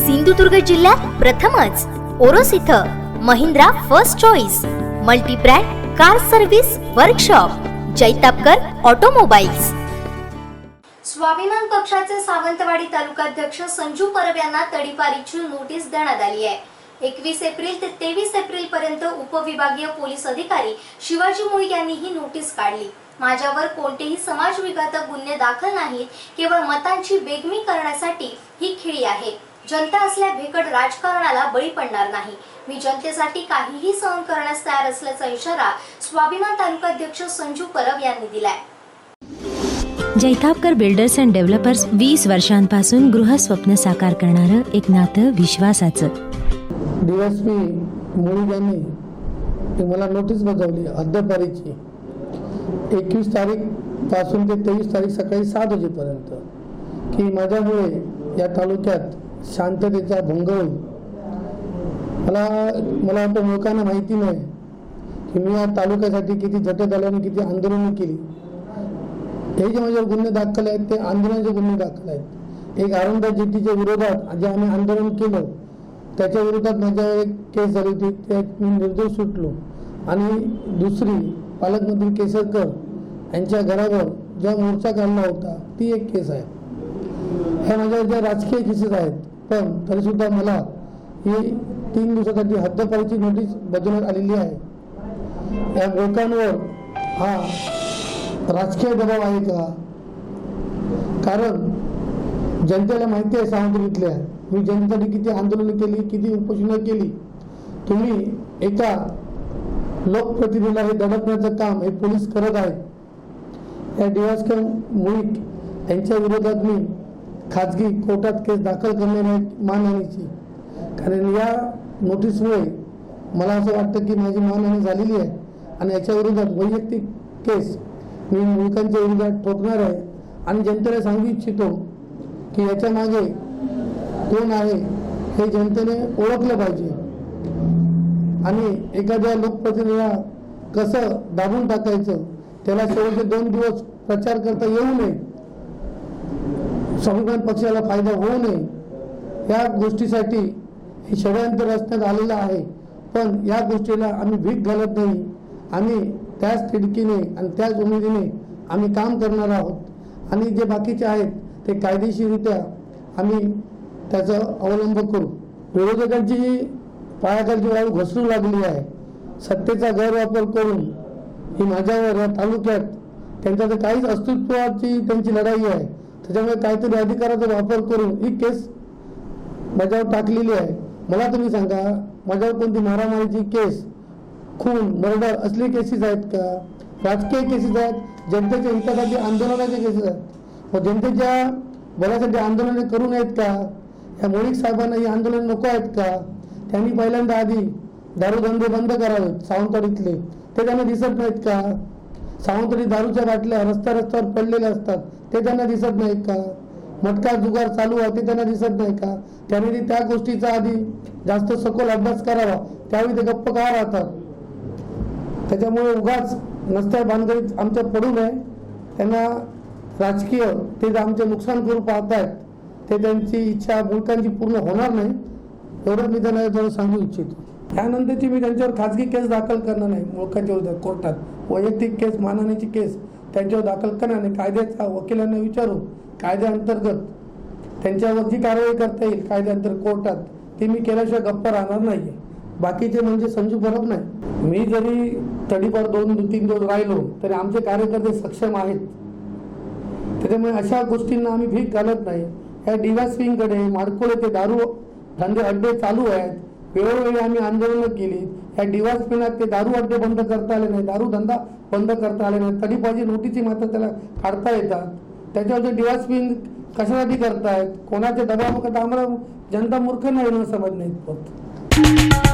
सिंधुदुर्ग जिल्ह्यात प्रथमच ओरोस इथं Mahindra first choice multibrand car service workshop Jaitapkar automobiles. Swabhiman पक्षाचे सावंतवाडी तालुकाध्यक्ष संजू परब यांना तडीपारीची नोटीस देण्यात आली आहे. एकवीस एप्रिल ते तेवीस एप्रिल पर्यंत उपविभागीय पोलीस अधिकारी शिवाजी मुळीक यांनी ही नोटीस काढली. माझ्यावर कोणतेही समाजविघातक गुन्हे दाखल नाहीत केवळ मतांची बेगमी करण्यासाठी ही खिळी आहे. जनता असल्या भेकड राजकारणाला बळी पडणार नाही. मी जनतेसाठी काहीही सहन करण्यास तयार असल्याचा इशारा स्वाभिमान तालुकाध्यक्ष संजू परब यांनी दिलाय. जैतापकर बिल्डर्स अँड डेव्हलपर्स वीस वर्षांपासून गृहस्वप्न साकार करणारं एक नातं विश्वासाचं. डीएसपी मुळी यांनी ती मला नोटीस बजावली हद्दपारीची एकवीस तारीखपासून ते तेवीस तारीख सकाळी सात वाजेपर्यंत. की माझ्यामुळे या तालुक्यात शांततेचा भंग होईल. मला मला वाटतं मुळकांना माहिती नाही की मी या तालुक्यासाठी किती झटत आल्याने किती आंदोलनं केली. हे जे माझ्यावर गुन्हे दाखल आहेत ते आंदोलनाचे गुन्हे दाखल आहेत. एक आरंदा जेटीच्या विरोधात जे आम्ही आंदोलन केलं त्याच्या विरोधात माझ्यावर एक केस झाली होती त्यात मी निर्दोष सुटलो. आणि दुसरी पालकमंत्री केसरकर यांच्या घरावर ज्या मोर्चा काढला होता ती एक केस आहे. ह्या माझ्या ज्या राजकीय केसेस आहेत पण तरीसुद्धा मला ही तीन दिवसासाठी हद्दपारीची नोटीस बजावण्यात आलेली आहे. या लोकांवर हा राजकीय दबाव आहे का? कारण जनतेला माहिती आहे सावंतरीतल्या मी जनतेसाठी किती आंदोलनं केली किती उपोषणं केली. तुम्ही एका लोकप्रतिनिधीला हे दडपण्याचं काम हे पोलीस करत आहेत. या डिवास्कर मुळीक यांच्या विरोधात मी खाजगी कोर्टात केस दाखल करणार मानहानीची कारण या नोटीसमुळे मला असं वाटतं की माझी मानहानी झालेली आहे आणि याच्या विरोधात वैयक्तिक केस मी मुलकांच्या विरोधात ठोकणार आहे. आणि जनतेला सांगू इच्छितो की याच्या मागे कोण आहे हे जनतेने ओळखलं पाहिजे. आणि एखाद्या लोकप्रतिनिधीला कसं दाबून टाकायचं त्याला शेवटचे दोन दिवस प्रचार करता येऊ नये. संविधान पक्षाला फायदा होऊ नये या गोष्टीसाठी हे षडयंत्र रचण्यात आलेलं आहे. पण या गोष्टीला आम्ही भीक घालत नाही. आम्ही त्याच तिडकीने आणि त्याच उमेदीने आम्ही काम करणार आहोत. आणि जे बाकीचे आहेत ते कायदेशीररित्या आम्ही त्याचा अवलंब करू. विरोधकांची जी पायाखालची वाळू घसरू लागली आहे सत्तेचा गैरवापर करून ही माझ्यावर या तालुक्यात त्यांच्या तर काहीच अस्तित्वाची त्यांची लढाई आहे. त्याच्यामुळे काहीतरी अधिकाराचा वापर करून ही केस माझ्यावर टाकलेली आहे. मला तुम्ही सांगा माझ्यावर कोणती मारामारीची केस खून मर्डर असले केसेस आहेत का? राजकीय केसेस आहेत जनतेच्या हितासाठी आंदोलनाच्या केसेस आहेत. मग जनतेच्या बऱ्यासाठी आंदोलने करू नयेत का? या मोळीक साहेबांना ही आंदोलन नको आहेत का? त्यांनी पहिल्यांदा आधी दारूधंदे बंद करावेत सावंतवाडीतले. ते त्यांना दिसत नाहीत का? सावंतरी दारूच्या बाटल्या रस्त्या रस्त्यावर पडलेल्या असतात. ते त्यांना दिसत नाही का? मटका जुगार चालू आहे ते त्यांना दिसत नाही का? त्यांनी ती त्या गोष्टीचा आधी जास्त सखोल अभ्यास करावा. त्यावेळी ते गप्प का राहतात? त्याच्यामुळे उगाच नसत्या भानगडीत आमच्या पडू नये. त्यांना राजकीय ते आमचे नुकसान करू पाहतायत ते त्यांची इच्छा मुलकांची पूर्ण होणार नाही. एवढंच मी त्यांना सांगू इच्छितो. त्यानंतरची मी त्यांच्यावर खाजगी केस दाखल करणार नाही मुलकाच्या विरोधात कोर्टात. वैयक्तिक केस मानहानीची केस त्यांच्यावर दाखल करणार नाही कायद्याच्या वकिलांना विचारून कायद्याअंतर्गत त्यांच्यावर जी कारवाई करता येईल कायद्याअंतर कोर्टात ती मी केल्याशिवाय गप्प राहणार नाही बाकीचे म्हणजे संजू परब नाही. मी जरी तडीपार दोन तीन दिवस राहिलो तरी आमचे कार्यकर्ते सक्षम आहेत. त्याच्यामुळे अशा गोष्टींना आम्ही भीक घालत नाही. या डिवास विंगकडे माडकोळे ते दारू धंदे अड्डे चालू आहेत. वेळोवेळी आम्ही आंदोलनं केली या डिवास पिनात ते दारू अड्डे बंद करता आले नाही दारू धंदा बंद करता आले नाही. तडीपाजी नोटीसी मात्र त्याला काढता येतात. त्याच्यावर डिवास पिन कशासाठी करतायत कोणाच्या दबाव करता आम्हाला जनता मूर्ख नाही ना समज नाहीत फक्त.